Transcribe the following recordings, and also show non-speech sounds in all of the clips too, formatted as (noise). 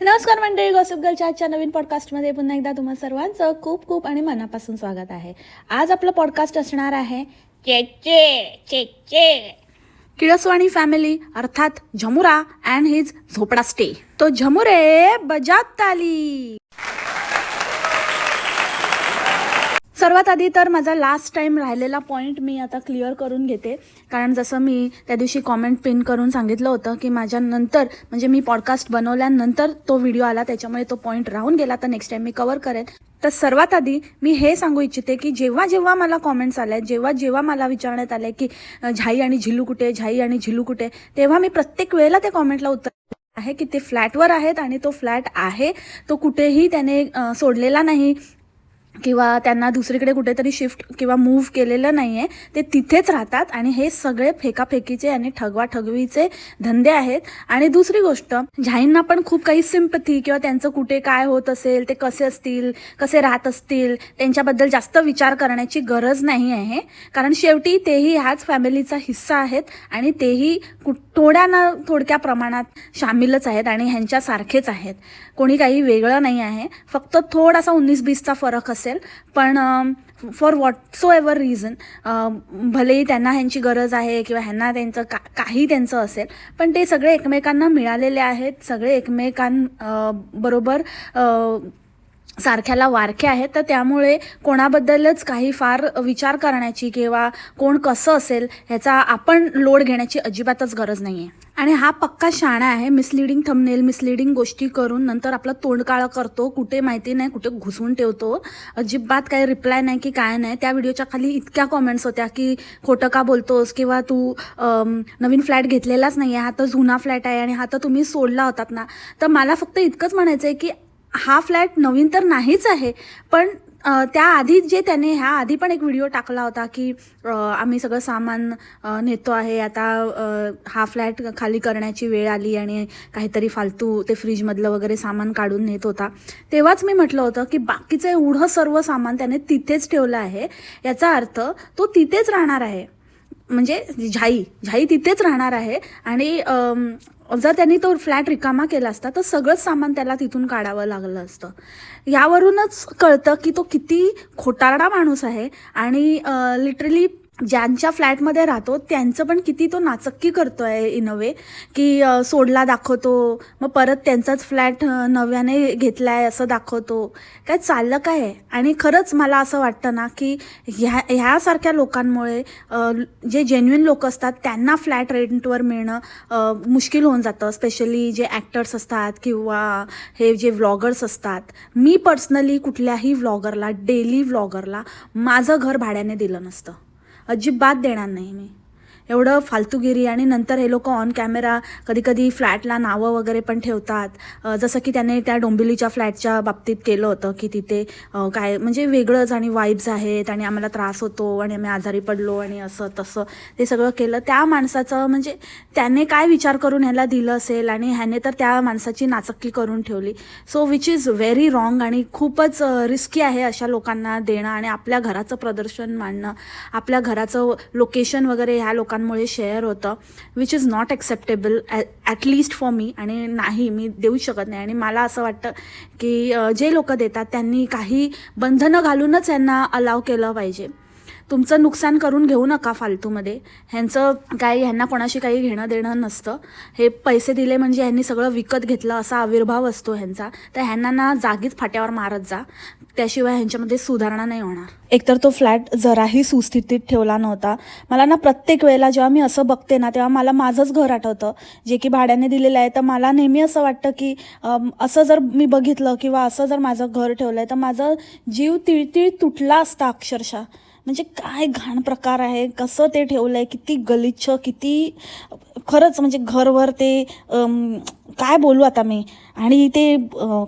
नमस्कार मंडळी गॉसिप गर्लच्या आजच्या नवीन पॉडकास्टमध्ये पुन्हा एकदा तुम्हा सर्वांचं खूप खूप आणि मनापासून स्वागत आहे. आज आपलं पॉडकास्ट असणार आहे चेचे चेचे किळसवाणी फॅमिली अर्थात झमुरा अँड हिज झोपडा स्टे तो झमुरे बजात ताली सर्वात आधी तर माझा लास्ट टाइम राहिलेला पॉईंट मी आता क्लिअर करून घेते. कारण जसं मी त्या दिवशी कॉमेंट पिन करून सांगितलं होतं की माझ्या नंतर म्हणजे मी पॉडकास्ट बनवल्यानंतर तो व्हिडिओ आला त्याच्यामुळे तो पॉईंट राहून गेला तर नेक्स्ट टाइम मी कवर करेन. तर सर्वात आधी मी हे सांगू इच्छिते की जेव्हा जेव्हा मला कॉमेंट्स आल्या जेव्हा जेव्हा मला विचारण्यात आले की झाई आणि झिलू कुठे? झाई आणि झिलू कुठे? तेव्हा मी प्रत्येक वेळेला त्या कॉमेंटला उत्तर आहे की ते फ्लॅटवर आहेत आणि तो फ्लॅट आहे तो कुठेही त्याने सोडलेला नाही. किंवा त्यांना दुसरीकडे कुठेतरी शिफ्ट किंवा मूव्ह केलेलं नाही आहे ते तिथेच राहतात आणि हे सगळे फेकाफेकीचे आणि ठगवा ठगवीचे धंदे आहेत. आणि दुसरी गोष्ट झाईंना पण खूप काही सिंपथी किंवा त्यांचं कुठे काय होत असेल ते कसे असतील कसे राहत असतील त्यांच्याबद्दल जास्त विचार करण्याची गरज नाही आहे. कारण शेवटी तेही ह्याच फॅमिलीचा हिस्सा आहेत आणि तेही कु थोड्या ना थोडक्या प्रमाणात शामिलच आहेत आणि ह्यांच्यासारखेच आहेत. कोणी काही वेगळं नाही आहे. फक्त थोडासा उन्नीस बीसचा फरक असेल पण for whatsoever ever reason भलेही त्यांना ह्यांची गरज आहे किंवा ह्यांना त्यांचं का काही त्यांचं असेल पण ते सगळे एकमेकांना मिळालेले आहेत. सगळे एकमेकां बरोबर सारख्याला वारखे आहेत. तर त्यामुळे कोणाबद्दलच काही फार विचार करण्याची किंवा कोण कसं असेल ह्याचा आपण लोड घेण्याची अजिबातच गरज नाही आहे आणि हा पक्का शाणा आहे. मिसलिडिंग थंबनेल मिसलिडिंग गोष्टी करून नंतर आपलं तोंडकाळा करतो. कुठे माहिती नाही कुठे घुसून ठेवतो. अजिबात काही रिप्लाय नाही की काय नाही. त्या व्हिडिओच्या खाली इतक्या कॉमेंट्स होत्या की खोटं का बोलतोस किंवा तू नवीन फ्लॅट घेतलेलाच नाही आहे हा तर जुना फ्लॅट आहे आणि हा तर तुम्ही सोडला होतात ना. तर मला फक्त इतकंच म्हणायचं आहे की हा फ्लॅट नवीन तर नाहीच आहे. पण त्याआधी जे त्याने ह्या आधी पण एक व्हिडिओ टाकला होता की आम्ही सगळं सामान नेतो आहे आता हा फ्लॅट खाली करण्याची वेळ आली आणि काहीतरी फालतू ते फ्रीजमधलं वगैरे सामान काढून नेत होता. तेव्हाच मी म्हटलं होतं की बाकीचं एवढं सर्व सामान त्याने तिथेच ठेवलं आहे. याचा अर्थ तो तिथेच राहणार आहे. म्हणजे झाई झाई तिथेच राहणार आहे आणि जर त्यांनी तो फ्लॅट रिकामा केला असता तर सगळंच सामान त्याला तिथून काढावं लागलं असतं. यावरूनच कळतं की तो किती खोटारडा माणूस आहे आणि लिटरली ज्यांच्या फ्लॅटमध्ये राहतो त्यांचं पण किती तो नाचक्की करतो आहे इन अ वे की सोडला दाखवतो मग परत त्यांचाच फ्लॅट नव्याने घेतला आहे असं दाखवतो. काय चाललं काय? आहे आणि खरंच मला असं वाटतं ना की ह्या ह्यासारख्या लोकांमुळे जे जेन्युइन लोक असतात त्यांना फ्लॅट रेंटवर मिळणं मुश्किल होऊन जातं. स्पेशली जे ॲक्टर्स असतात किंवा हे जे व्लॉगर्स असतात. मी पर्सनली कुठल्याही व्लॉगरला डेली व्लॉगरला माझं घर भाड्याने दिलं नसतं. अजिबात देणार नाही मी. एवढं फालतूगिरी आणि नंतर हे लोक ऑन कॅमेरा कधी कधी फ्लॅटला नावं वगैरे पण ठेवतात. जसं की त्याने त्या डोंबिवलीच्या फ्लॅटच्या बाबतीत केलं होतं की तिथे काय म्हणजे वेगळंच आणि वाईब्स आहेत आणि आम्हाला त्रास होतो आणि आम्ही आजारी पडलो आणि असं तसं ते सगळं केलं. त्या माणसाचं म्हणजे त्याने काय विचार करून ह्याला दिलं असेल आणि ह्याने तर त्या माणसाची नाचक्की करून ठेवली. So which is very wrong आणि खूपच रिस्की आहे अशा लोकांना देणं आणि आपल्या घराचं प्रदर्शन मांडणं आपल्या घराचं लोकेशन वगैरे ह्या लोकांना लोकांमुळे शेअर होतं which is not acceptable at least for me आणि नाही मी देऊ शकत नाही. आणि मला असं वाटतं की जे लोक देतात त्यांनी काही बंधनं घालूनच यांना अलाव केलं पाहिजे. तुमचं नुकसान करून घेऊ नका फालतूमध्ये. ह्यांचं काही ह्यांना कोणाशी काही घेणं देणं नसतं. हे पैसे दिले म्हणजे ह्यांनी सगळं विकत घेतलं असा आविर्भाव असतो ह्यांचा. तर ह्यांना ना जागीच फाट्यावर मारत जा. त्याशिवाय ह्यांच्यामध्ये सुधारणा नाही होणार. एकतर तो फ्लॅट जराही सुस्थितीत ठेवला नव्हता. मला ना प्रत्येक वेळेला जेव्हा मी असं बघते ना तेव्हा मला माझंच घर आठवतं. जे की भाड्याने दिलेलं आहे तर मला नेहमी असं वाटतं की असं जर मी बघितलं किंवा असं जर माझं घर ठेवलं आहे तर माझा जीव तिळतिळ तुटला असता अक्षरशः. म्हणजे काय घाण प्रकार आहे? कसं ते ठेवलं आहे किती गलिच्छ किती खरंच म्हणजे घरवर ते काय बोलू आता मी? आणि ते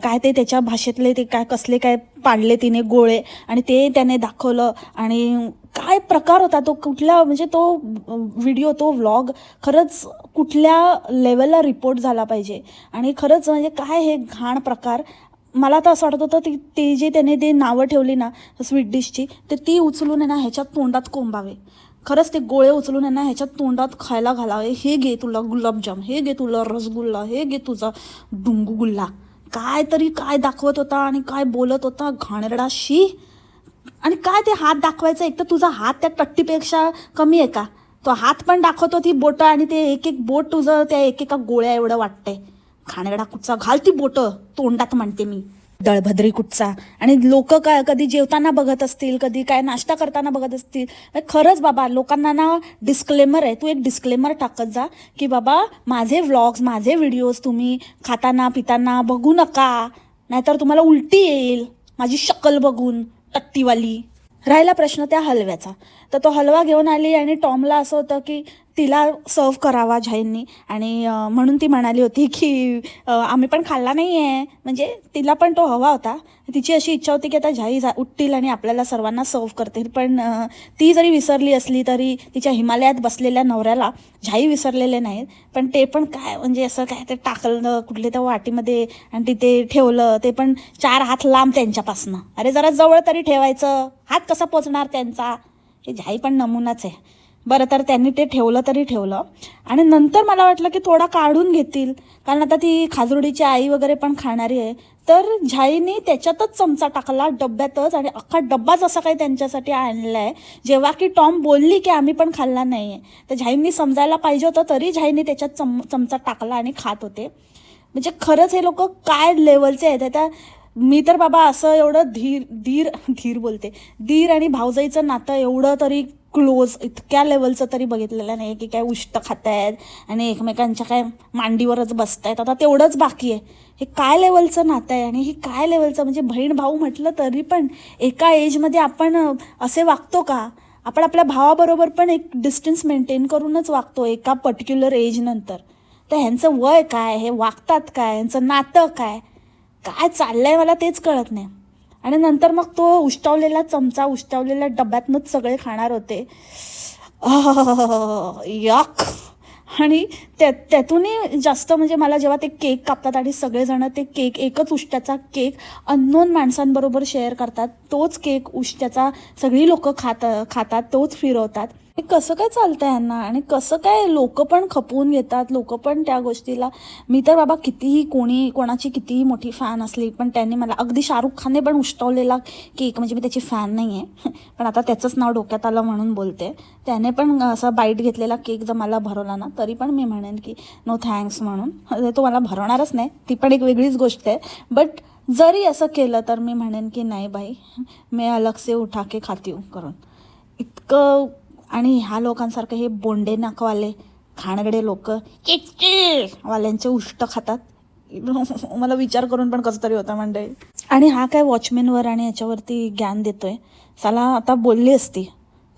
काय ते त्याच्या भाषेतले ते काय कसले काय पाडले तिने गोळे आणि ते त्याने दाखवलं आणि काय प्रकार होता तो? कुठला म्हणजे तो व्हिडिओ तो व्लॉग खरंच कुठल्या लेवलला रिपोर्ट झाला पाहिजे? आणि खरंच म्हणजे काय हे घाण प्रकार? मला तर असं वाटत होतं ती ते जे त्याने ते नावं ठेवली ना स्वीट डिशची तर ती उचलून आहे ना ह्याच्यात तोंडात कोंबावे. खरंच ते गोळे उचलून आहे ना ह्याच्यात तोंडात खायला घालावे. हे घे तुला गुलाबजाम हे घे तुला रसगुल्ला हे घे तुझा डुंगुगुल्ला. काय तरी काय दाखवत होता आणि काय बोलत होता घाणेरडाशी? आणि काय ते हात दाखवायचं? एक तर तुझा हात त्या टट्टीपेक्षा कमी आहे का? तो हात पण दाखवतो ती बोटं आणि ते एक एक बोट तुझं त्या एकेका गोळ्या एवढं वाटतंय. खानगडा कुठचा? घाल ती बोटं. तोंडात म्हणते मी. दळभद्री कुठचा? आणि लोक काय कधी जेवताना बघत असतील कधी काय नाश्ता करताना बघत असतील खरंच बाबा लोकांना ना डिस्क्लेमर आहे. तू एक डिस्क्लेमर टाकत जा की बाबा माझे व्लॉग्स माझे व्हिडिओज तुम्ही खाताना पिताना बघू नका. नाहीतर तुम्हाला उलटी येईल. माझी शकल बघून टट्टीवाली. राहिला प्रश्न त्या हलव्याचा. तर तो हलवा घेऊन आली आणि टॉमला असं होतं की तिला सर्व करावा झाईंनी. आणि म्हणून ती म्हणाली होती की आम्ही पण खाल्ला नाही आहे म्हणजे तिला पण तो हवा होता. तिची अशी इच्छा होती की आता झाई जा उठतील आणि आपल्याला सर्वांना सर्व करतील. पण ती जरी विसरली असली तरी तिच्या हिमालयात बसलेल्या नवऱ्याला झाई विसरलेले नाहीत. पण ते पण काय म्हणजे असं काय ते टाकलं कुठले त्या वाटीमध्ये आणि तिथे ठेवलं ते पण चार हात लांब त्यांच्यापासनं. अरे जरा जवळ तरी ठेवायचं. हात कसा पोचणार त्यांचा? हे झाई पण नमुनाच आहे. बरं तर त्यांनी ते ठेवलं तरी ठेवलं. आणि नंतर मला वाटलं की थोडा काढून घेतील. कारण आता ती खाजुडीची आई वगैरे पण खाणारी आहे. तर झाईनी त्याच्यातच चमचा टाकला डब्यातच आणि अख्खा डब्बाच असा काही त्यांच्यासाठी आणलाय. जेव्हा की टॉम बोलली की आम्ही पण खाल्ला नाही आहे तर झाईंनी समजायला पाहिजे होतं तरी झाईनी त्याच्यात चम चमचा टाकला आणि खात होते. म्हणजे खरंच हे लोक काय लेवलचे आहेत. आता मी तर बाबा असं एवढं धीर धीर धीर बोलते. धीर आणि भावजाईचं नातं एवढं तरी क्लोज इतक्या लेवलचं तरी बघितलेलं नाही की काय उष्ट खात आहेत आणि एकमेकांच्या काय मांडीवरच बसतायत. आता तेवढंच बाकी आहे. हे काय लेवलचं नातं आहे आणि हे काय लेवलचं म्हणजे बहीण भाऊ म्हटलं तरी पण एका एजमध्ये आपण असे वागतो का? आपण आपल्या भावाबरोबर पण एक डिस्टन्स मेंटेन करूनच वागतो एका पर्टिक्युलर एजनंतर तर ह्यांचं वय काय? हे वागतात काय? ह्यांचं नातं काय? काय चाललंय मला तेच कळत नाही. आणि नंतर मग तो उष्टावलेला चमचा उष्टावलेल्या डब्यातनंच सगळे खाणार होते. याक. आणि त्या त्यातूनही जास्त म्हणजे मला जेव्हा ते केक कापतात आणि सगळेजण ते केक एकच उष्ट्याचा केक अननोन माणसांबरोबर शेअर करतात तोच केक उष्ट्याचा सगळी लोक खात खातात तोच फिरवतात. कसं काय चालतं यांना आणि कसं काय लोक पण खपवून घेतात? लोक पण त्या गोष्टीला. मी तर बाबा कितीही कोणी कोणाची कितीही मोठी फॅन असली पण त्यांनी मला अगदी शाहरुख खानने पण उष्टवलेला केक म्हणजे मी त्याची फॅन नाही आहे पण आता त्याचंच नाव डोक्यात आलं म्हणून बोलते. त्याने पण असा बाईट घेतलेला केक जर मला भरवला ना तरी पण मी म्हणेन की नो थँक्स म्हणून. (laughs) तो मला भरवणारच नाही. ती पण एक वेगळीच गोष्ट आहे. बट जरी असं केलं तर मी म्हणेन की नाही बाई मी अलग से उठा के खाती हूँ करून. इतकं आणि ह्या लोकांसारखं हे बोंडे नाकवाले खाणगडे लोक वाल्यांचे उष्ट खातात. (laughs) मला विचार करून पण कसं तरी होता म्हणजे आणि हा काय वॉचमॅनवर आणि याच्यावरती ज्ञान देतोय? साला आता बोलली असती.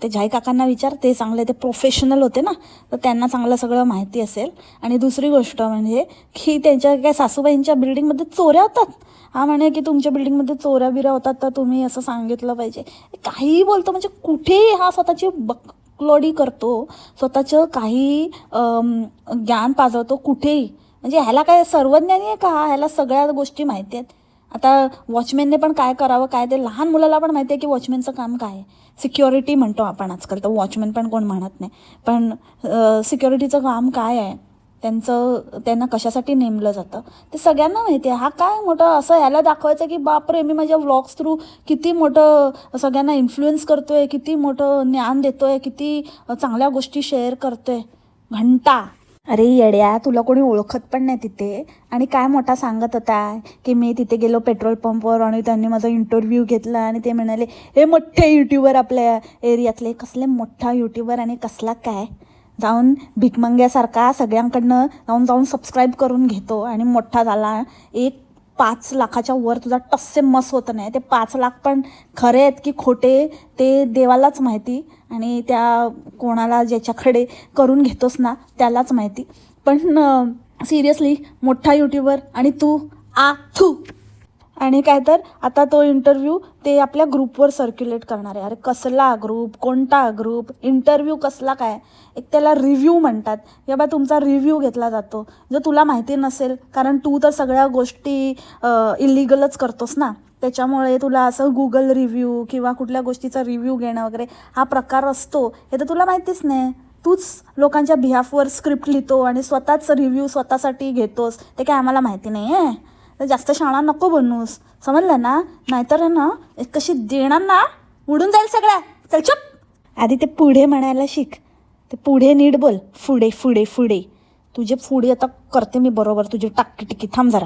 ते झाई काकांना विचार ते चांगले ते प्रोफेशनल होते ना. तर त्यांना चांगलं सगळं माहिती असेल. आणि दुसरी गोष्ट म्हणजे की त्यांच्या काय सासूबाईंच्या बिल्डिंगमध्ये चोऱ्या होतात. हा म्हणे की तुमच्या बिल्डिंगमध्ये चोऱ्या बिऱ्या होतात तर तुम्ही असं सांगितलं पाहिजे. काहीही बोलतो म्हणजे कुठेही हा स्वतःची बक बकलोडी करतो स्वतःचं काही ज्ञान पाजवतो कुठेही. म्हणजे ह्याला काय सर्वज्ञानी आहे का? ह्याला सगळ्या गोष्टी माहिती आहेत. आता वॉचमॅनने पण काय करावं काय ते लहान मुलाला पण माहिती आहे की वॉचमॅनचं काम काय आहे. सिक्युरिटी म्हणतो आपण आजकाल तर वॉचमॅन पण कोण म्हणत नाही. पण सिक्युरिटीचं काम काय आहे? त्यांचं त्यांना कशासाठी नेमलं जातं? ते सगळ्यांना माहिती आहे. हा काय मोठं असं ह्याला दाखवायचं की बापरे मी माझ्या व्लॉग्स थ्रू किती मोठं सगळ्यांना इन्फ्लुएन्स करतोय किती मोठं ज्ञान देतोय किती चांगल्या गोष्टी शेअर करतोय. घंटा. अरे येड्या तुला कोणी ओळखत पण नाही तिथे. आणि काय मोठा सांगत होता की मी तिथे गेलो पेट्रोल पंपवर आणि त्यांनी माझा इंटरव्ह्यू घेतला आणि ते म्हणाले हे मोठे यूट्यूबर आपल्या एरियातले कसले मोठा यूट्यूबर आणि कसला काय? जाऊन भिकमंग्यासारखा सगळ्यांकडनं जाऊन जाऊन सबस्क्राईब करून घेतो. आणि मोठा झाला. एक पाच लाखाच्या वर तुझा टस्से मस होत नाही. ते पाच लाख पण खरे आहेत की खोटे ते देवालाच माहिती. आणि त्या कोणाला ज्याच्याकडे करून घेतोस ना त्यालाच माहिती. पण सिरियसली मोठा यूट्यूबर आणि तू आ थू. आणि काय तर आता तो इंटरव्ह्यू ते आपल्या ग्रुपवर सर्क्युलेट करणार आहे. अरे कसला ग्रुप कोणता ग्रुप इंटरव्ह्यू कसला काय? एक त्याला रिव्ह्यू म्हणतात. या बा तुमचा रिव्ह्यू घेतला जातो. जर तुला माहिती नसेल कारण तू तर सगळ्या गोष्टी इलिगलच करतोस ना. त्याच्यामुळे तुला असं गुगल रिव्ह्यू किंवा कुठल्या गोष्टीचा रिव्ह्यू घेणं वगैरे हा प्रकार असतो. हे तर तुला माहितीच नाही. तूच लोकांच्या बिहाफवर स्क्रिप्ट लिहितो आणि स्वतःच रिव्ह्यू स्वतःसाठी घेतोस. ते काय आम्हाला माहिती नाही आहे तर जास्त शाळा नको बनूस. समजलं ना? नाहीतर ना एक कशी देणार ना उडून जाईल सगळ्या चल चुप. आधी ते पुढे म्हणायला शिक. ते पुढे नीट बोल. पुढे फुडे फुडे. तुझे पुढे आता करते मी बरोबर. तुझे टाकी टिकी. थांब जरा.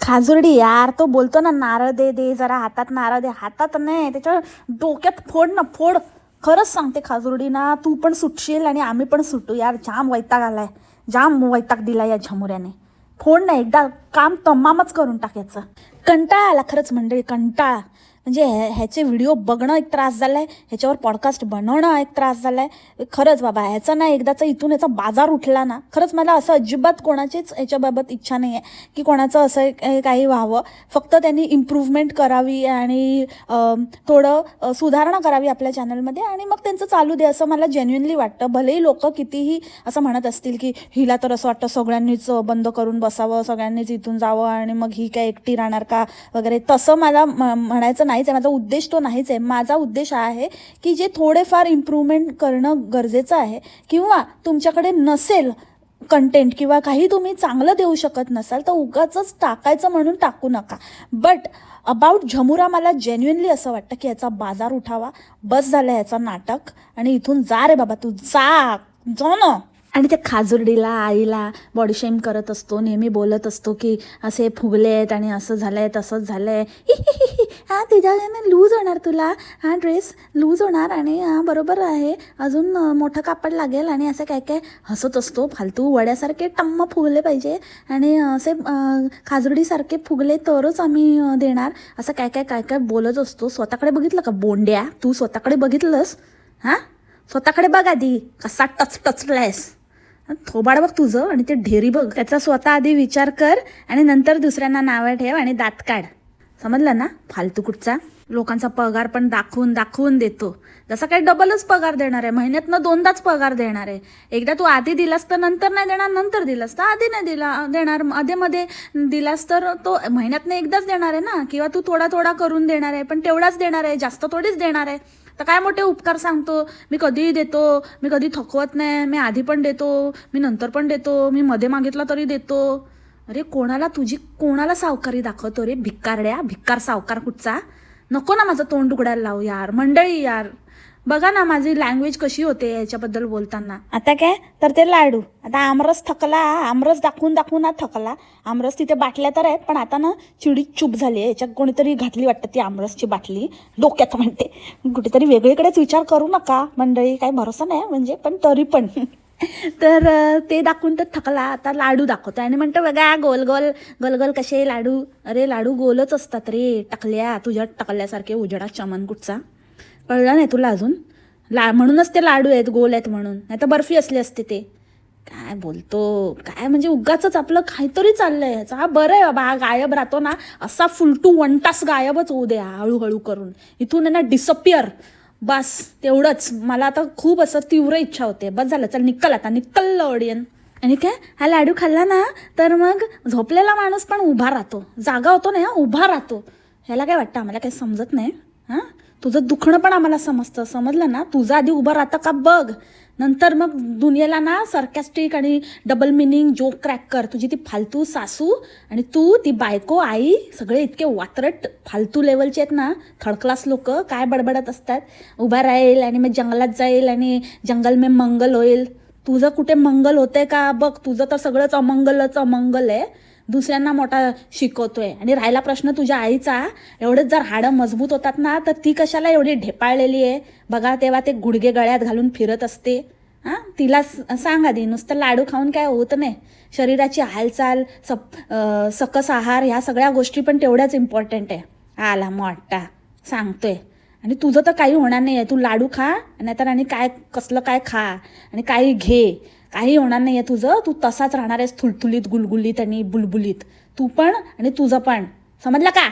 खाजुर्डी यार तो बोलतो ना नारळ दे दे जरा हातात नारळ दे. हातात नाही त्याच्या डोक्यात फोड ना फोड. खरंच सांगते खाजुर्डी ना तू पण सुटशील आणि आम्ही पण सुटू. यार जाम वैताग आलाय. जाम वैताग दिला या झमुऱ्याने. फोड नाही एकदा काम तमामच करून टाकायचं. कंटाळा आला खरंच मंडळी कंटाळा. म्हणजे हे ह्याचे व्हिडिओ बघणं एक त्रास झाला आहे ह्याच्यावर पॉडकास्ट बनवणं एक त्रास झाला आहे खरंच बाबा ह्याचा ना एकदाचा इथून याचा बाजार उठला ना खरंच मला असं अजिबात कोणाचीच ह्याच्याबाबत इच्छा नाही आहे की कोणाचं असं एक- काही व्हावं. फक्त त्यांनी इम्प्रूव्हमेंट करावी आणि थोडं सुधारणा करावी आपल्या चॅनलमध्ये आणि मग त्यांचं चालू दे असं मला जेन्युनली वाटतं. भलेही लोक कितीही असं म्हणत असतील की हिला तर असं वाटतं सगळ्यांनीच बंद करून बसावं सगळ्यांनीच इथून जावं आणि मग ही काय एकटी राहणार का? वगैरे. तसं मला म- म्हणायचं नाहीच आहे. माझा उद्देश तो नाहीच आहे. माझा उद्देश हा आहे की जे थोडेफार इम्प्रूव्हमेंट करणं गरजेचं आहे किंवा तुमच्याकडे नसेल कंटेंट किंवा काही तुम्ही चांगलं देऊ शकत नसाल तर उगाच टाकायचं म्हणून टाकू नका. बट अबाउट झमुरा मला जेन्युनली असं वाटतं की याचा बाजार उठावा. बस झाला याचा नाटक आणि इथून जा रे बाबा तू जा. जा ना. आणि त्या खाजुर्डीला आईला बॉडी शेम करत असतो नेहमी बोलत असतो की असे फुगले आहेत आणि असं झालं आहे तसंच झालं आहे हा तुझ्याने लूज होणार तुला. हा ड्रेस लूज होणार आणि हा बरोबर आहे. अजून मोठं कापड लागेल आणि असं काय काय हसत असतो. फालतू वड्यासारखे टम्म फुगले पाहिजे. आणि असे खाजुर्डीसारखे फुगले तरच आम्ही देणार. असं काय काय काय काय बोलत असतो. स्वतःकडे बघितलं का बोंड्या? तू स्वतःकडे बघितलंस? हां? स्वतःकडे बघ आधी. कसा टच टचलायस थोबाड बघ तुझं आणि ते ढेरी बघ. त्याचा स्वतः आधी विचार कर आणि नंतर दुसऱ्यांना नावं ठेव आणि दात काढ. समजलं ना? फालतू कुठचा? लोकांचा पगार पण दाखवून दाखवून देतो. जसा काही डबलच पगार देणार आहे. महिन्यातनं दोनदाच पगार देणार आहे. एकदा तू आधी दिलास तर नंतर नाही देणार नंतर दिलास तर आधी नाही दिला देणार मध्ये दिलास तर तो महिन्यातनं एकदाच देणार आहे ना? किंवा तू थोडा थोडा करून देणार आहे पण तेवढाच देणार आहे जास्त थोडीच देणार आहे. तर काय मोठे उपकार सांगतो? मी कधीही देतो मी कधी थकवत नाही मी आधी पण देतो मी नंतर पण देतो मी मध्ये मागितला तरी देतो. अरे कोणाला तुझी कोणाला सावकारी दाखवतो रे? भिक्कारड्या भिक्कार सावकार कुठचा? नको ना माझं तोंड उघडायला लावू यार. मंडळी यार. बघा ना माझी लँग्वेज कशी होते याच्याबद्दल बोलताना. आता काय? तर ते लाडू. आता आमरस थकला आमरस दाखवून दाखवून थकला. आमरस तिथे बाटल्या तर आहेत पण आता ना चिडी चूप झाली आहे. याच्यात कोणीतरी घातली वाटतं ती आमरसची बाटली. डोक्यात म्हणते. कुठेतरी वेगळीकडेच विचार करू नका. मंडळी काही भरोसा नाही म्हणजे पण तरी पण. (laughs) तर ते दाखवून तर थकला. आता लाडू दाखवतो. आणि म्हणतो बघा गोल गोल गोल गोल कसे लाडू. अरे लाडू गोलच असतात रे. टकल्या तुझ्या टकल्यासारखे उजडा चमन कुठचा? कळलं नाही तुला अजून? ला म्हणूनच ते लाडू आहेत गोल आहेत म्हणून. नाही तर बर्फी असली असते ते. काय बोलतो? काय म्हणजे उगाच आपलं काहीतरी चाललंय. ह्याचा. हा बरं आहे बाबा हा गायब राहतो ना असा फुलटू वन तास गायबच होऊ दे हळूहळू करून. इथून आहे ना डिसअपिअर बस तेवढंच. मला आता खूप असं तीव्र इच्छा होते. बस झालं चल निकल आता. निकल ऑडियन. आणि काय? हा लाडू खाल्ला ना तर मग झोपलेला माणूस पण उभा राहतो. जागा होतो ना हा उभा राहतो. ह्याला काय वाटतं? आम्हाला काही समजत नाही हां? तुझं दुखणं पण आम्हाला समजतं. समजलं ना? तुझं आधी उभं राहतं का बघ. नंतर मग दुनियेला ना सरकॅस्टिक आणि डबल मिनिंग जोक क्रॅक कर. तुझी ती फालतू सासू आणि तू ती बायको आई सगळे इतके वात्रट फालतू लेवलचे आहेत ना. थर्ड क्लास लोक काय बडबडत असतात? उभा राहील आणि मग जंगलात जाईल आणि जंगल मे मंगल होईल. तुझं कुठे मंगल होतंय का? बघ तुझं तर सगळंच अमंगलच अमंगल आहे. दुसऱ्यांना मोठा शिकवतोय. आणि राहिला प्रश्न तुझ्या आईचा एवढंच जर हाडं मजबूत होतात ना तर ती कशाला एवढी ढेपाळलेली आहे? बघा तेव्हा ते गुडघे गळ्यात घालून फिरत असते. हां? तिला सांगा दे आधी नुसतं लाडू खाऊन काय होत नाही. शरीराची हालचाल सप सकस आहार ह्या सगळ्या गोष्टी पण तेवढ्याच इम्पॉर्टंट आहे. आला मोठा सांगतोय. आणि तुझं तर काही होणार नाही आहे तू लाडू खा नाहीतर आणि काय कसलं काय खा आणि काही घे. काही होणार नाही आहे तुझं. तू तसाच राहणार आहेस थुलथुलीत गुलगुलीत आणि बुलबुलीत. तू पण आणि तुझं पण. समजलं का?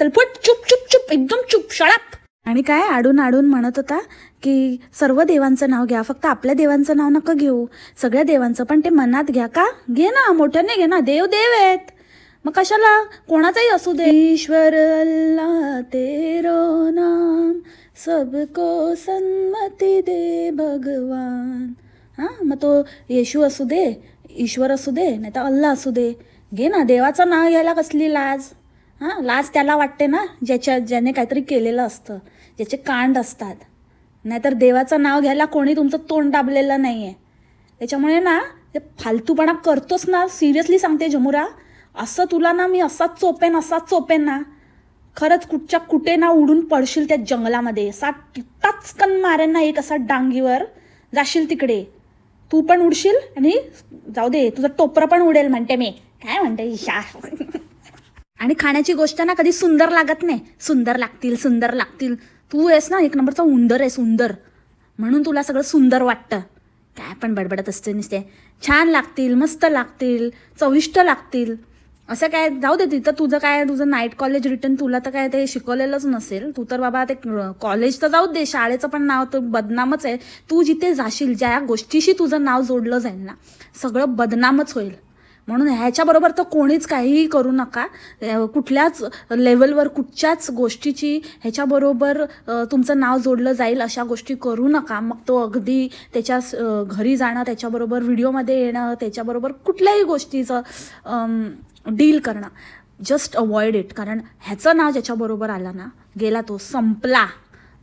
चल फुट चुप चुप चुप एकदम चुप शळाप आणि काय आडून आडून म्हणत होता की सर्व देवांचं नाव घ्या फक्त आपल्या देवांचं नाव नका घेऊ. सगळ्या देवांचं पण ते मनात घ्या का? घे ना मोठ्याने घे ना. देव देव आहेत. मग कशाला? कोणाचाही असू दे. ईश्वर अल्ला तेरो नाम. सबको सन्मती दे भगवान. हां मग तो येशू असू दे ईश्वर असू दे नाही तर अल्ला असू दे. घे ना देवाचं नाव घ्यायला कसली लाज? हां लाज त्याला वाटते ना ज्याच्या ज्याने काहीतरी केलेलं असतं ज्याचे कांड असतात. नाहीतर देवाचं नाव घ्यायला कोणी तुमचं तोंड दाबलेलं नाही आहे त्याच्यामुळे ना ते फालतूपणा करतोस ना सिरियसली सांगते जमुरा असं तुला ना मी असाच चोपेन असाच चोपेन ना खरंच कुठच्या कुठे ना उडून पडशील त्या जंगलामध्ये. असा टाचकन मारेन ना एक असा डांगीवर जाशील तिकडे. तू पण उडशील आणि जाऊ दे तुझं टोपरं पण उडेल म्हणते मी. काय म्हणते ईशा आणि खाण्याची गोष्ट ना कधी सुंदर लागत नाही. सुंदर लागतील सुंदर लागतील. तू आहेस ना एक नंबरचा उंदर आहे सुंदर. म्हणून तुला सगळं सुंदर वाटतं. काय पण बडबडत असते नुसते छान लागतील मस्त लागतील चविष्ट लागतील. असं काय जाऊ दे तिथं तुझं काय तुझं नाईट कॉलेज रिटर्न तुला तर काय ते शिकवलेलंच नसेल. तू तर बाबा ते कॉलेज तर जाऊ दे शाळेचं पण नाव तर बदनामच आहे. तू जिथे जाशील ज्या गोष्टीशी तुझं नाव जोडलं जाईल ना सगळं बदनामच होईल. म्हणून ह्याच्याबरोबर तर कोणीच काहीही करू नका. कुठल्याच लेवलवर कुठच्याच गोष्टीची ह्याच्याबरोबर तुमचं नाव जोडलं जाईल अशा गोष्टी करू नका. मग तो अगदी त्याच्या घरी जाणं त्याच्याबरोबर व्हिडिओमध्ये येणं त्याच्याबरोबर कुठल्याही गोष्टीचं डील करणं. जस्ट अवॉइड इट कारण ह्याचं नाव ज्याच्याबरोबर आलं ना गेला तो संपला.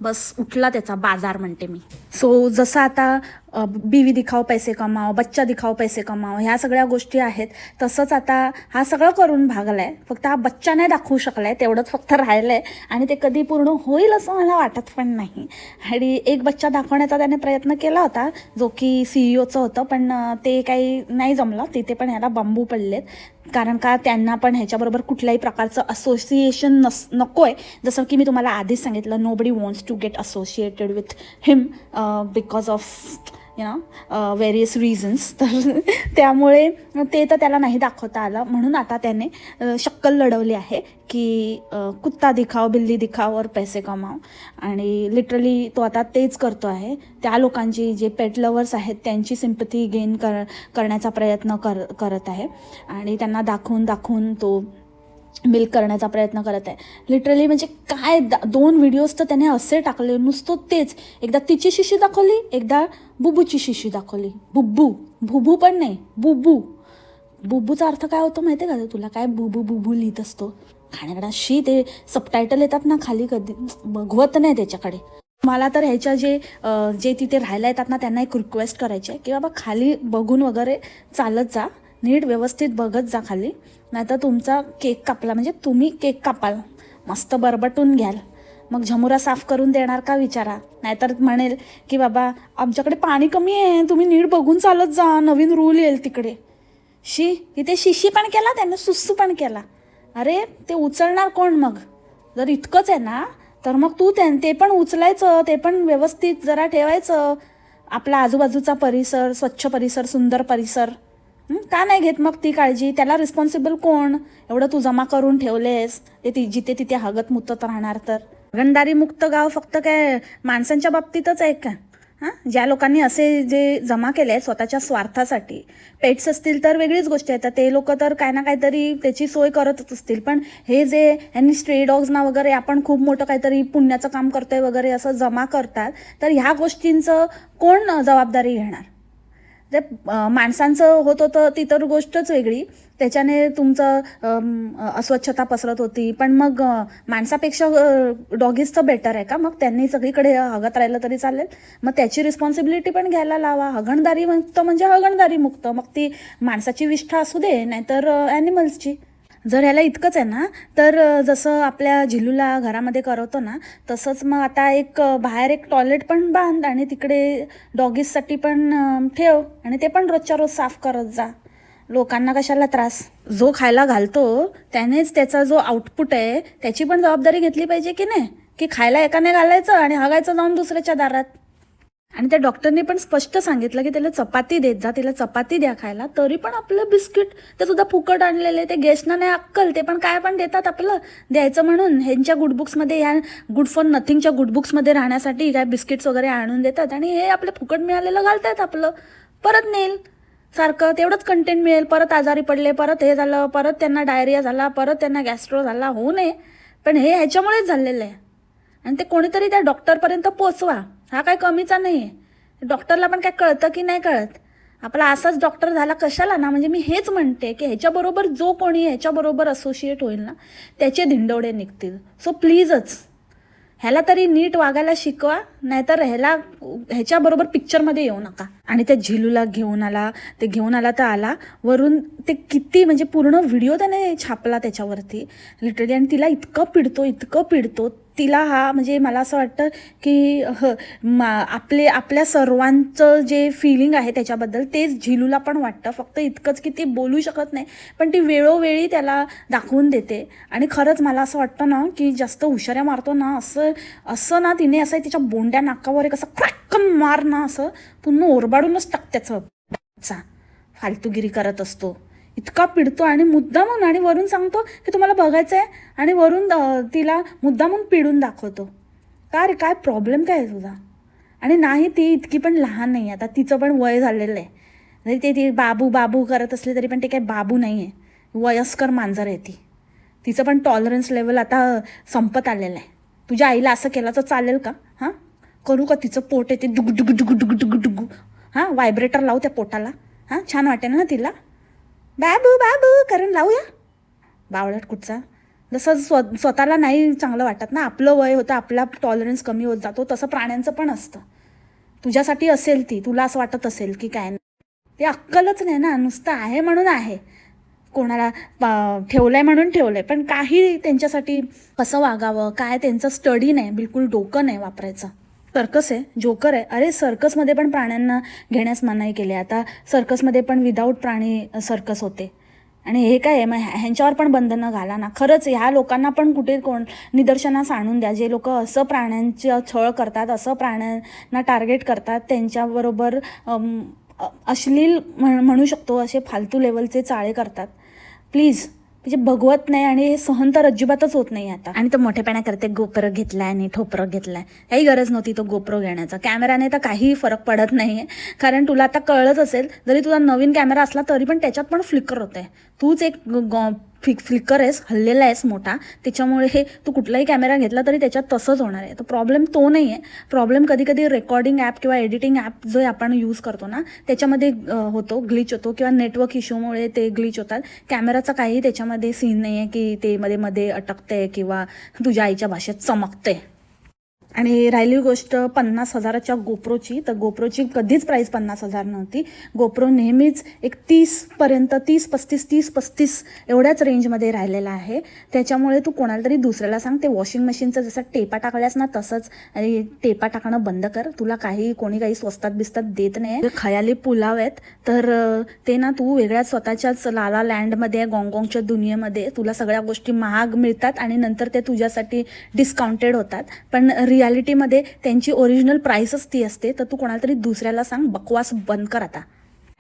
बस उठला त्याचा बाजार म्हणते मी. सो जसं आता बीवी दिखाव पैसे कमाव बच्चा दिखाव पैसे कमाव ह्या सगळ्या गोष्टी आहेत. तसंच आता हा सगळं करून भागलाय. फक्त हा बच्चा नाही दाखवू शकलाय तेवढंच फक्त राहिलंय. आणि ते कधी पूर्ण होईल असं मला वाटत पण नाही. आणि एक बच्चा दाखवण्याचा त्याने प्रयत्न केला होता जो की सी ई ओचं होतं पण ते काही नाही जमलं. तिथे पण ह्याला बांबू पडलेत. कारण का त्यांना पण ह्याच्याबरोबर कुठल्याही प्रकारचं असोसिएशन नस नको आहे जसं की मी तुम्हाला आधीच सांगितलं nobody wants to get associated with him because of you know various reasons तर त्यामुळे ते तर त्याला नाही दाखवता आलं. म्हणून आता त्याने uh, शक्कल लढवली आहे की uh, कुत्ता दिखाव बिल्ली दिखाव और पैसे कमाव. आणि लिटरली तो आता तेच करतो आहे. त्या लोकांची जे पेट लवर्स आहेत त्यांची सिम्पथी गेन कर करण्याचा प्रयत्न कर करत आहे. आणि त्यांना दाखवून दाखवून तो मिल्क करण्याचा प्रयत्न करत आहे. लिटरली म्हणजे काय दा दोन व्हिडिओज तर त्याने असे टाकले नुसतं तेच. एकदा तिची शिशी दाखवली एकदा बुबूची शिशी दाखवली. बुब्बू. भुबू पण नाही बुबू. बुबूचा अर्थ काय होतो माहिती आहे का तुला? काय बुबू बुबू लिहित असतो. खाण्याकडे शी ते सबटायटल येतात ना खाली कधी. बघवत नाही त्याच्याकडे. मला तर ह्याच्या जे जे तिथे राहायला येतात ना त्यांना एक रिक्वेस्ट करायची आहे की बाबा खाली बघून वगैरे चालत जा. नीट व्यवस्थित बघत जा खाली. नाहीतर तुमचा केक कापला म्हणजे तुम्ही केक कापाल. मस्त बरबटून घ्याल. मग झमुरा साफ करून देणार का विचारा. नाहीतर म्हणेल की बाबा आमच्याकडे पाणी कमी आहे तुम्ही नीट बघून चालत जा. नवीन रूल येईल तिकडे. शी तिथे शिशी पण केला त्याने सुस्सू पण केला. अरे ते उचलणार कोण मग? जर इतकंच आहे ना तर मग तू त्यां ते पण उचलायचं ते पण व्यवस्थित जरा ठेवायचं. आपला आजूबाजूचा परिसर स्वच्छ परिसर सुंदर परिसर. का नाही घेत मग ती काळजी? त्याला रिस्पॉन्सिबल कोण? एवढं तू जमा करून ठेवलेस. ते ती जिथे तिथे हगत मुतत राहणार तर. गंडारी मुक्त गाव फक्त काय माणसांच्या बाबतीतच आहे का? हां? ज्या लोकांनी असे जे जमा केले आहेत स्वतःच्या स्वार्थासाठी. पेट्स असतील तर वेगळीच गोष्ट आहे. तर ते लोक तर काय ना काहीतरी त्याची सोय करतच असतील. पण हे जे यांनी स्ट्रे डॉग्सना वगैरे आपण खूप मोठं काहीतरी पुण्याचं काम करतोय वगैरे असं जमा करतात तर ह्या गोष्टींचं कोण जबाबदारी घेणार? जे माणसांचं होत होतं ती तर गोष्टच वेगळी. त्याच्याने तुमचं अस्वच्छता पसरत होती. पण मग माणसापेक्षा डॉगीजचं बेटर आहे का? मग त्यांनी सगळीकडे हगत राहिलं तरी चालेल. मग त्याची रिस्पॉन्सिबिलिटी पण घ्यायला लावा. हगणदारी मुक्त म्हणजे हगणदारी मुक्त. मग ती माणसाची विष्ठा असू दे नाहीतर ॲनिमल्सची जर ह्याला इतकंच आहे ना तर जसं आपल्या झिलूला घरामध्ये करवतो ना तसंच मग आता एक बाहेर एक टॉयलेट पण बांध आणि तिकडे डॉगीजसाठी पण ठेव आणि ते पण रोजच्या रोज साफ करत जा. लोकांना कशाला त्रास? जो खायला घालतो त्यानेच त्याचा जो आउटपुट आहे त्याची पण जबाबदारी घेतली पाहिजे की नाही? की खायला एकाने घालायचं आणि हगायचं जाऊन दुसऱ्याच्या दारात? आणि त्या डॉक्टरने पण स्पष्ट सांगितलं की त्याला चपाती देत जा तिला चपाती द्या खायला. तरी पण आपलं बिस्किट ते सुद्धा फुकट आणलेले ते गेस्टना नाही अक्कल ते पण काय पण देतात आपलं. द्यायचं म्हणून ह्यांच्या गुडबुक्समध्ये ह्या गुड फॉर नथिंगच्या गुडबुक्समध्ये राहण्यासाठी काय बिस्किट्स वगैरे आणून देतात आणि हे आपलं फुकट मिळालेलं घालतात आपलं. परत नेईल सारखं तेवढंच कंटेंट मिळेल परत आजारी पडले परत हे झालं परत त्यांना डायरिया झाला परत त्यांना गॅस्ट्रो झाला होऊ नये. पण हे ह्याच्यामुळेच झालेलं आहे. आणि ते कोणीतरी त्या डॉक्टरपर्यंत पोचवा. हा काय कमीचा नाही आहे डॉक्टरला पण काय कळतं की नाही कळत? आपला असाच डॉक्टर झाला कशाला ना? म्हणजे मी हेच म्हणते की ह्याच्याबरोबर जो कोणी ह्याच्याबरोबर असोसिएट होईल ना त्याचे धिंडवडे निघतील. सो प्लीजच ह्याला तरी नीट वागायला शिकवा नाहीतर ह्याला ह्याच्याबरोबर पिक्चरमध्ये येऊ नका. आणि त्या झिलूला घेऊन आला ते घेऊन आला तर आला. वरून ते किती म्हणजे पूर्ण व्हिडिओ त्याने छापला त्याच्यावरती. लिटरली आणि तिला इतकं पिडतो इतकं पिडतो. तिला हा म्हणजे मला असं वाटतं की ह मा आपले आपल्या सर्वांचं जे फिलिंग आहे त्याच्याबद्दल तेच झिलूला पण वाटतं. फक्त इतकंच की ती बोलू शकत नाही पण ती वेळोवेळी त्याला दाखवून देते. आणि खरंच मला असं वाटतं ना की जास्त हुशाऱ्या मारतो ना असं असं ना तिने असं तिच्या बोंड्या नाकावर एक असं क्रॅक्कन मार ना असं पूर्ण ओरबाडूनच टाक चा फालतूगिरी करत असतो. इतका पिडतो आणि मुद्दामून आणि वरून सांगतो की तुम्हाला बघायचं आहे आणि वरून तिला मुद्दामून पिडून दाखवतो. का रे काय प्रॉब्लेम काय आहे तुझा? आणि नाही ती इतकी पण लहान नाही आता तिचं पण वय झालेलं आहे. जरी ते ती बाबू बाबू करत असले तरी पण ते काही बाबू नाही आहे वयस्कर मांजर आहे ती. तिचं पण टॉलरन्स लेवल आता संपत आलेलं आहे. तुझ्या आईला असं केलं तर चालेल का? हां? करू का तिचं पोट आहे ते डुगु डुगु डुगु डुगु डुगु डुगु? हां? व्हायब्रेटर लावू त्या पोटाला? हां? छान वाटेल ना तिला? बाबू बाबू करून लावूया? बावळट कुठचा? जसं स्व स्वतःला नाही चांगलं वाटत ना आपलं वय होतं आपला टॉलरन्स कमी होत जातो तसं प्राण्यांचं पण असतं. तुझ्यासाठी असेल ती तुला असं वाटत असेल की काय नाही. ते अक्कलच नाही ना नुसतं आहे म्हणून आहे. कोणाला ठेवलं ठेवलंय म्हणून ठेवलंय पण काही त्यांच्यासाठी कसं वागावं काय त्यांचं स्टडी नाही बिलकुल डोकं नाही वापरायचं. सर्कस आहे जोकर आहे. अरे सर्कसमध्ये पण प्राण्यांना घेण्यास मनाई केली आहे. आता सर्कसमध्ये पण विदाऊट प्राणी सर्कस होते. आणि हे काय आहे? मग ह्यांच्यावर पण बंधनं घाला ना. खरंच ह्या लोकांना पण कुठे कोण निदर्शनास आणून द्या. जे लोक असं प्राण्यांचं छळ करतात असं प्राण्यांना टार्गेट करतात त्यांच्याबरोबर अश्लील म्हण म्हणू शकतो असे फालतू लेवलचे चाळे करतात. प्लीज म्हणजे भगवत नाही आणि हे सहन तर अजिबातच होत नाही आता. आणि तो मोठेपणा करते गोप्रो घेतलाय आणि ठोपरं घेतलाय. काही गरज नव्हती तो गोप्रो घेण्याचा. कॅमेराने तर काहीही फरक पडत नाही कारण तुला आता कळलंच असेल जरी तुझा नवीन कॅमेरा असला तरी पण त्याच्यात पण फ्लिकर होते तूच एक फिक फ्लिकर आहेस हल्लेला आहेस मोठा त्याच्यामुळे हे तू कुठलाही कॅमेरा घेतला तरी त्याच्यात तसंच होणार आहे. तर प्रॉब्लेम तो नाही आहे प्रॉब्लेम कधी कधी रेकॉर्डिंग ॲप किंवा एडिटिंग ॲप जो आपण यूज करतो ना त्याच्यामध्ये होतो ग्लिच होतो किंवा नेटवर्क इश्यूमुळे ते ग्लिच होतात. कॅमेराचा काही त्याच्यामध्ये सीन नाही आहे की ते मध्ये मध्ये अटकते किंवा तुझ्या आईच्या भाषेत चमकते आणि राहिली गोष्ट पन्नास हजाराच्या गोप्रोची. तर गोप्रोची कधीच प्राईस पन्नास हजार नव्हती. गोप्रो नेहमीच एक तीसपर्यंत तीस पस्तीस तीस पस्तीस एवढ्याच रेंजमध्ये राहिलेला आहे. त्याच्यामुळे तू कोणाला तरी दुसऱ्याला सांग ते वॉशिंग मशीनचं जसं टेपा टाकल्यास ना तसंच. आणि टेपा टाकणं बंद कर. तुला काही कोणी काही स्वस्तात बिस्तात देत नाही. खयाली पुलाव आहेत तर ते ना तू वेगळ्या स्वतःच्याच लाला लँडमध्ये गॉंगॉंगच्या दुनियेमध्ये तुला सगळ्या गोष्टी महाग मिळतात आणि नंतर ते तुझ्यासाठी डिस्काउंटेड होतात. पण रियालिटीमध्ये त्यांची ओरिजिनल प्राईसच ती असते तर तू कोणाला तरी दुसऱ्याला सांग बकवास बंद कर आता.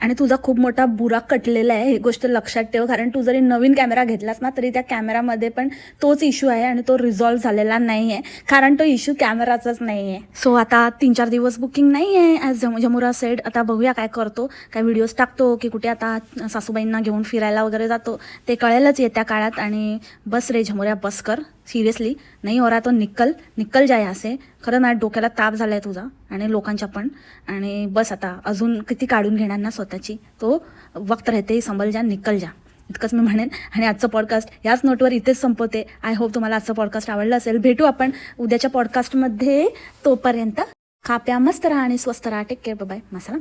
आणि तुझा खूप मोठा बुरा कटलेला आहे ही गोष्ट लक्षात ठेव कारण तू जरी नवीन कॅमेरा घेतलास ना तरी त्या कॅमेरामध्ये पण तोच इश्यू आहे आणि तो रिझॉल्व्ह झालेला नाही आहे कारण तो इश्यू कॅमेराचाच नाही आहे सो आता तीन चार दिवस बुकिंग नाही आहे ॲज जम जमुरा सेड आता बघूया काय करतो. काय व्हिडिओज टाकतो की कुठे आता सासूबाईंना घेऊन फिरायला वगैरे जातो. ते कळेलच येत्या काळात आणि बस रे झमुऱ्या बस कर. सिरियसली नाही हो रहा तो निकल निकल जाय असे खरं माझ्या डोक्याला ताप झाला आहे तुझा आणि लोकांच्या पण. आणि बस आता अजून किती काढून घेणार ना स्वतःची? तो वक्त राहते संभल जा निकल जा. इतकंच मी म्हणेन. आणि आजचं पॉडकास्ट याच नोटवर इथेच संपवते. आय होप तुम्हाला आजचं पॉडकास्ट आवडलं असेल. भेटू आपण उद्याच्या पॉडकास्टमध्ये तोपर्यंत. खाप्या मस्त राहा आणि स्वस्त राहा. टेक केअर बाय मसाला